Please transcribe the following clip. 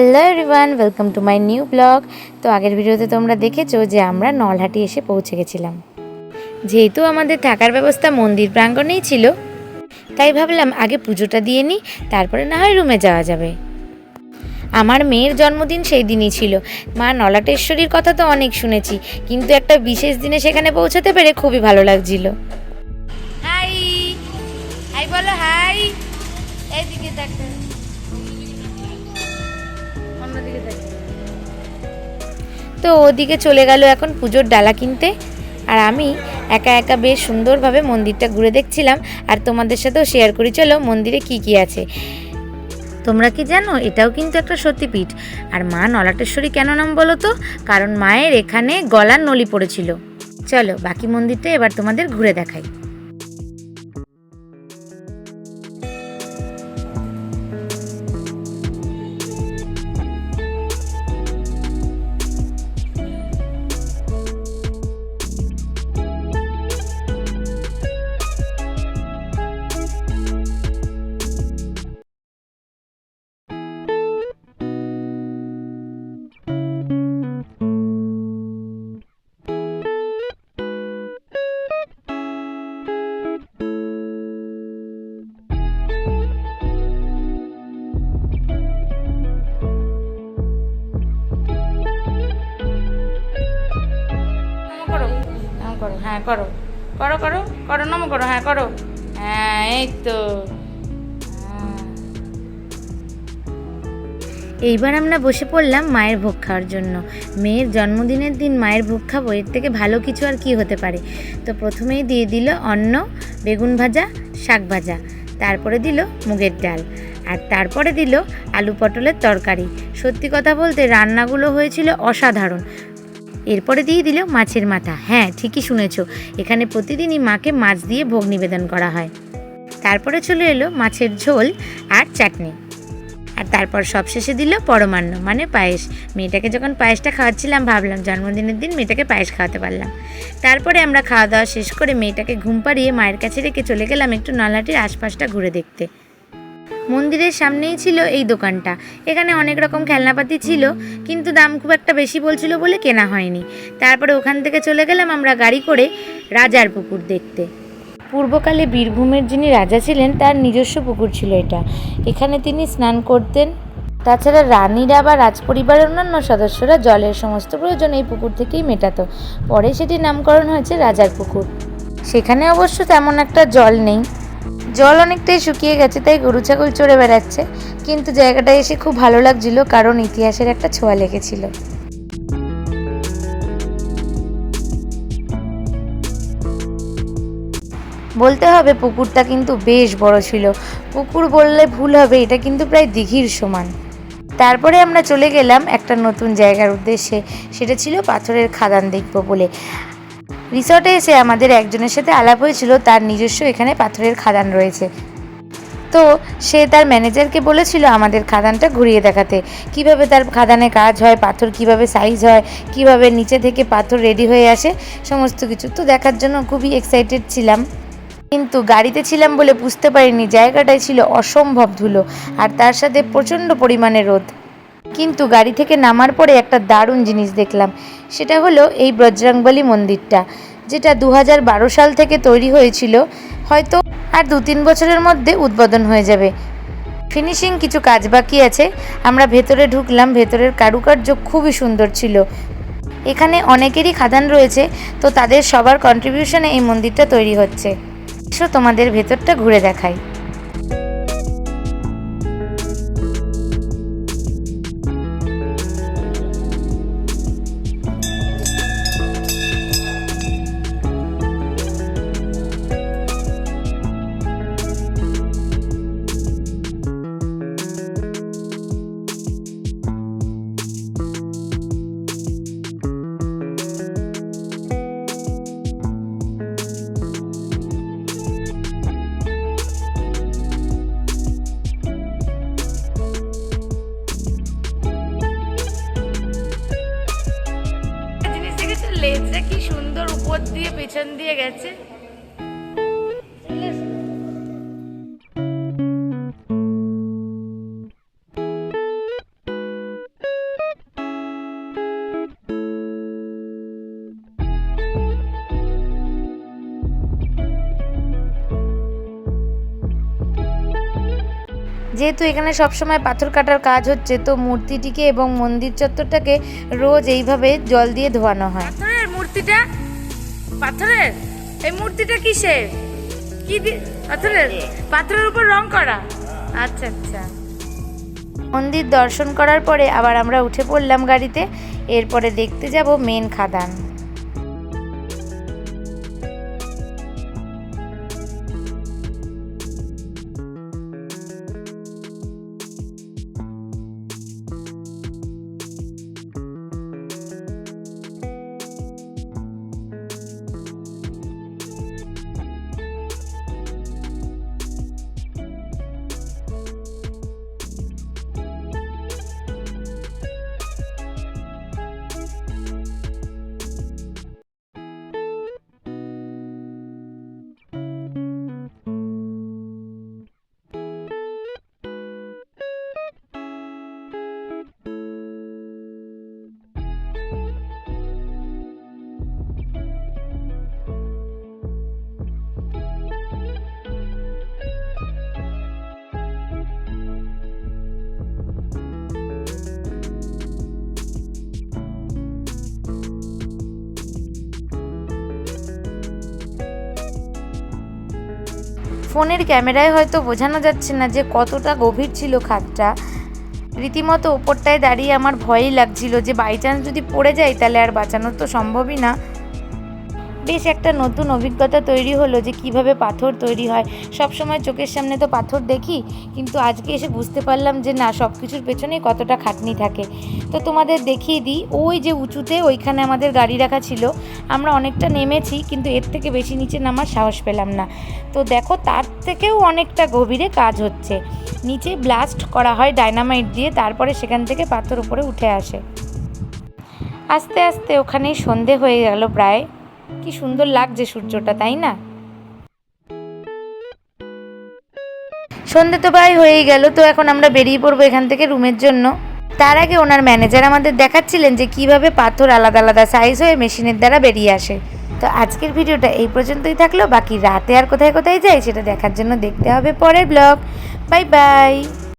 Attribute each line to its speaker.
Speaker 1: Hello everyone, welcome to my new blog. তো আগের ভিডিওতে তোমরা দেখেছ যে আমরা নলহাটি এসে পৌঁছে গেছিলাম। যেহেতু আমাদের থাকার ব্যবস্থা মন্দির প্রাঙ্গণেই ছিল, তাই ভাবলাম আগে পুজোটা দিয়ে নিই, তারপরে না হয় রুমে যাওয়া যাবে। আমার মেয়ের জন্মদিন সেই দিনই ছিল। মা নলাটেশ্বরীর কথা তো অনেক শুনেছি, কিন্তু একটা বিশেষ দিনে সেখানে পৌঁছাতে পেরে খুবই ভালো লাগছিল। হাই হাই বলো হাই। এইদিকে দেখো। তো ওদিকে চলে গেল এখন পুজোর ডালা কিনতে। আর আমি একা একা বেশ সুন্দরভাবে মন্দিরটা ঘুরে দেখছিলাম। আর তোমাদের সাথেও শেয়ার করি। চলো, মন্দিরে কি কি আছে? তোমরা কি জানো? এটাও কিন্তু একটা সত্যিপীঠ আর মা নলাটেশ্বরী কেন নাম বলো তো? কারণ মায়ের এখানে গলার নলি পড়েছিল। চলো, বাকি মন্দিরটা এবার তোমাদের ঘুরে দেখাই। নম করো হ্যাঁ করো। করো করো করো নম করো হ্যাঁ করো। হ্যাঁ এই তো। হ্যাঁ। এইবার আমরা বসে পড়লাম মায়ের ভোগ খাওয়ার জন্য। মেয়ের জন্মদিনের দিন মায়ের ভোগ খাব, এর থেকে ভালো কিছু আর কি হতে পারে? তো প্রথমেই দিয়ে দিল অন্ন, বেগুন ভাজা, শাক ভাজা। তারপরে দিল মুগের ডাল। আর তারপরে দিল আলু পটলের তরকারি। সত্যি কথা বলতে রান্নাগুলো হয়েছিল অসাধারণ। এরপরে দিয়ে দিল মাছের মাথা। হ্যাঁ ঠিকই শুনেছো। এখানে প্রতিদিনই মাকে মাছ দিয়ে ভোগ নিবেদন করা হয়। তারপরে চলে এলো মাছের ঝোল আর চাটনি। আর তারপর সবশেষে দিল পরমান্ন মানে পায়েস। মেয়েটাকে যখন পায়েসটা খাওয়াচ্ছিলাম, ভাবলাম জন্মদিনের দিন মেয়েটাকে পায়েস খাওয়াতে পারলাম। তারপরে আমরা খাওয়া দাওয়া শেষ করে মেয়েটাকে ঘুম পাড়িয়ে মায়ের কাছে রেখে চলে গেলাম একটু নলহাটির আশপাশটা ঘুরে দেখতে। মন্দিরের সামনেই ছিল এই দোকানটা। এখানে অনেক রকম খেলনাপাতি ছিল, কিন্তু দাম খুব একটা বেশি বলছিল বলে কেনা হয়নি। তারপরে ওখান থেকে চলে গেলাম আমরা গাড়ি করে রাজার পুকুর দেখতে। পূর্বকালে বীরভূমের যিনি রাজা ছিলেন, তার নিজস্ব পুকুর ছিল এটা। এখানে তিনি স্নান করতেন। তাছাড়া রানীরা বা রাজপরিবারের অন্যান্য সদস্যরা জলের সমস্ত প্রয়োজন এই পুকুর থেকেই মেটাতো। পরে সেটির নামকরণ হয়েছে রাজার পুকুর। সেখানে অবশ্য তেমন একটা জল নেই। জল অনেকটাই শুকিয়ে গেছে, তাই গরু ছাগল চড়ে বেড়াচ্ছে। কিন্তু জায়গাটা এসে খুব ভালো লাগছিল, কারণ ইতিহাসের একটা ছোঁয়া লেগেছিল। বলতে হবে পুকুরটা কিন্তু বেশ বড় ছিল। পুকুর বললে ভুল হবে, এটা কিন্তু প্রায় দিঘির সমান। তারপরে আমরা চলে গেলাম একটা নতুন জায়গার উদ্দেশ্যে। সেটা ছিল পাথরের খাদান দেখব বলে। রিসর্টে এসে আমাদের একজনের সাথে আলাপ হয়েছিল, তার নিজস্ব এখানে পাথরের খাদান রয়েছে। তো সে তার ম্যানেজারকে বলেছিল আমাদের খাদানটা ঘুরিয়ে দেখাতে। কীভাবে তার খাদানে কাজ হয়, পাথর কীভাবে সাইজ হয়, কীভাবে নিচে থেকে পাথর রেডি হয়ে আসে, সমস্ত কিছু। তো দেখার জন্য খুবই এক্সাইটেড ছিলাম। কিন্তু গাড়িতে ছিলাম বলে বুঝতে পারিনি জায়গাটায় ছিল অসম্ভব ধুলো, আর তার সাথে প্রচণ্ড পরিমাণে রোদ। কিন্তু গাড়ি থেকে নামার পরে একটা দারুণ জিনিস দেখলাম। সেটা হলো এই বজরংবলী মন্দিরটা, যেটা দু হাজার বারো সাল থেকে তৈরি হয়েছিল। হয়তো আর দু তিন বছরের মধ্যে উদ্বোধন হয়ে যাবে। ফিনিশিং কিছু কাজ বাকি আছে। আমরা ভেতরে ঢুকলাম, ভেতরের কারুকার্য খুবই সুন্দর ছিল। এখানে অনেকেরই খাদান রয়েছে, তো তাদের সবার কন্ট্রিবিউশনে এই মন্দিরটা তৈরি হচ্ছে। এসো তোমাদের ভেতরটা ঘুরে দেখাই। উপর দিয়ে পেছন দিয়ে গেছে। যেহেতু এখানে সবসময় পাথর কাটার কাজ হচ্ছে তো মূর্তিটিকে এবং মন্দির চত্বরটাকে রোজ এইভাবে জল দিয়ে ধোয়ানো হয়।
Speaker 2: মূর্তিটা পাথরের? এই মূর্তিটা কিসের? কি পাথরের? পাথরের উপর রং করা। আচ্ছা আচ্ছা।
Speaker 1: মন্দির দর্শন করার পরে আবার আমরা উঠে পড়লাম গাড়িতে। এরপরে দেখতে যাব মেন খাদান। ফোনের ক্যামেরায় হয়তো বোঝানো যাচ্ছে না যে কতটা গভীর ছিল খাতটা রীতিমতো ওপরটায় দাঁড়িয়ে আমার ভয়ই লাগছিল যে বাই চান্স যদি পড়ে যায় তাহলে আর বাঁচানোর তো সম্ভবই না। বেশ একটা নতুন অভিজ্ঞতা তৈরি হলো যে কীভাবে পাথর তৈরি হয়। সব সময় চোখের সামনে তো পাথর দেখি, কিন্তু আজকে এসে বুঝতে পারলাম যে না সব কিছুর পেছনেই কতটা খাটনি থাকে। তো তোমাদের দেখিয়ে দিই, ওই যে উঁচুতে ওইখানে আমাদের গাড়ি রাখা ছিল, আমরা অনেকটা নেমেছি, কিন্তু এর থেকে বেশি নিচে নামার সাহস পেলাম না। তো দেখো, তার থেকেও অনেকটা গভীরে কাজ হচ্ছে। নিচে ব্লাস্ট করা হয় ডায়নামাইট দিয়ে, তারপরে সেখান থেকে পাথর উপরে উঠে আসে। আস্তে আস্তে ওখানেই সন্ধে হয়ে গেল প্রায়। কি সুন্দর লাগছে সূর্যটা, তাই না? সন্ধে তো প্রায় হয়েই গেল, তো এখন আমরা বেরিয়ে পড়ব এখান থেকে রুমের জন্য। তার আগে ওনার ম্যানেজার আমাদের দেখাচ্ছিলেন যে কীভাবে পাথর আলাদা আলাদা সাইজ হয়ে মেশিনের দ্বারা বেরিয়ে আসে। তো আজকের ভিডিওটা এই পর্যন্তই থাকল, বাকি রাতে আর কোথায় কোথায় যাই সেটা দেখার জন্য দেখতে হবে পরের ব্লগ। Bye bye.